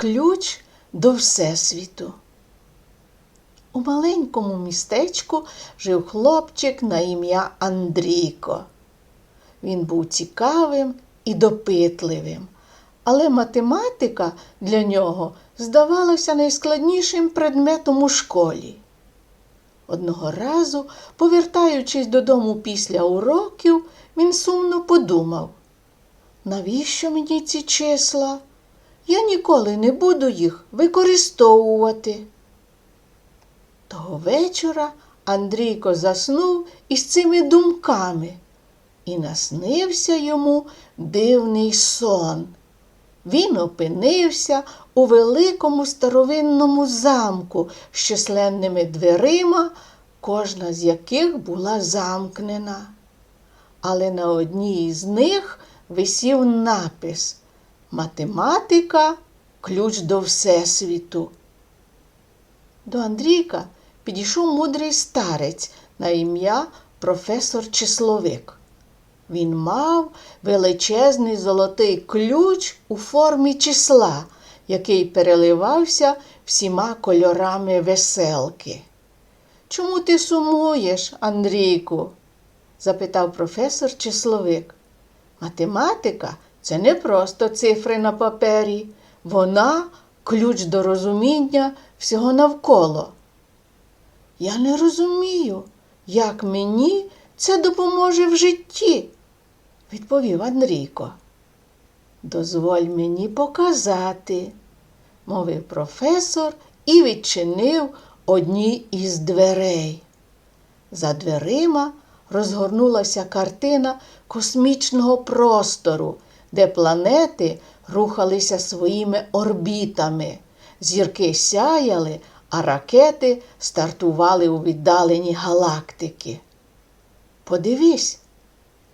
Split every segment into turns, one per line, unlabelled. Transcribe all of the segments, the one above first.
Ключ до Всесвіту. У маленькому містечку жив хлопчик на ім'я Андрійко. Він був цікавим і допитливим, але математика для нього здавалася найскладнішим предметом у школі. Одного разу, повертаючись додому після уроків, він сумно подумав, навіщо мені ці числа? Я ніколи не буду їх використовувати. Того вечора Андрійко заснув із цими думками, і наснився йому дивний сон. Він опинився у великому старовинному замку з численними дверима, кожна з яких була замкнена. Але на одній із них висів напис Математика ключ до Всесвіту. До Андрійка підійшов мудрий старець на ім'я професор Числовик. Він мав величезний золотий ключ у формі числа, який переливався всіма кольорами веселки. Чому ти сумуєш, Андрійку? запитав професор Числовик. Математика це не просто цифри на папері, вона ключ до розуміння всього навколо. Я не розумію, як мені це допоможе в житті, відповів Андрійко. Дозволь мені показати, мовив професор і відчинив одні із дверей. За дверима розгорнулася картина космічного простору, де планети рухалися своїми орбітами, зірки сяяли, а ракети стартували у віддалені галактики. Подивись,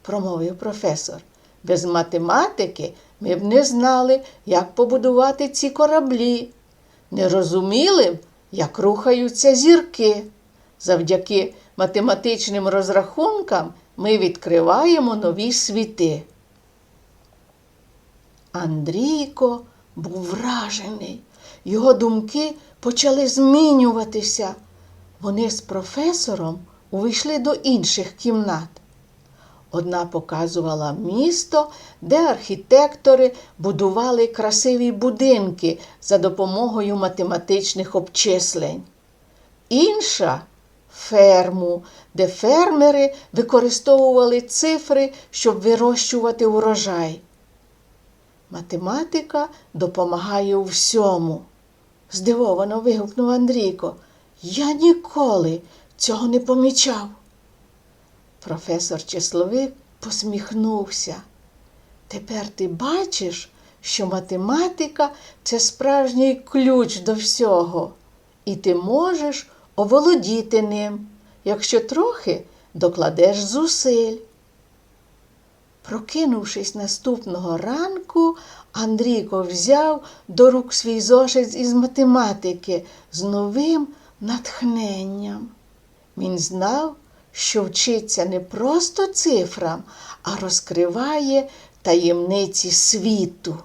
промовив професор, без математики ми б не знали, як побудувати ці кораблі, не розуміли б, як рухаються зірки. Завдяки математичним розрахункам ми відкриваємо нові світи. Андрійко був вражений. Його думки почали змінюватися. Вони з професором увійшли до інших кімнат. Одна показувала місто, де архітектори будували красиві будинки за допомогою математичних обчислень. Інша ферму, де фермери використовували цифри, щоб вирощувати урожай. Математика допомагає у всьому. Здивовано вигукнув Андрійко. Я ніколи цього не помічав. Професор Числовик посміхнувся. Тепер ти бачиш, що математика це справжній ключ до всього, і ти можеш оволодіти ним, якщо трохи докладеш зусиль. Прокинувшись наступного ранку, Андрійко взяв до рук свій зошит із математики з новим натхненням. Він знав, що вчиться не просто цифрам, а розкриває таємниці світу.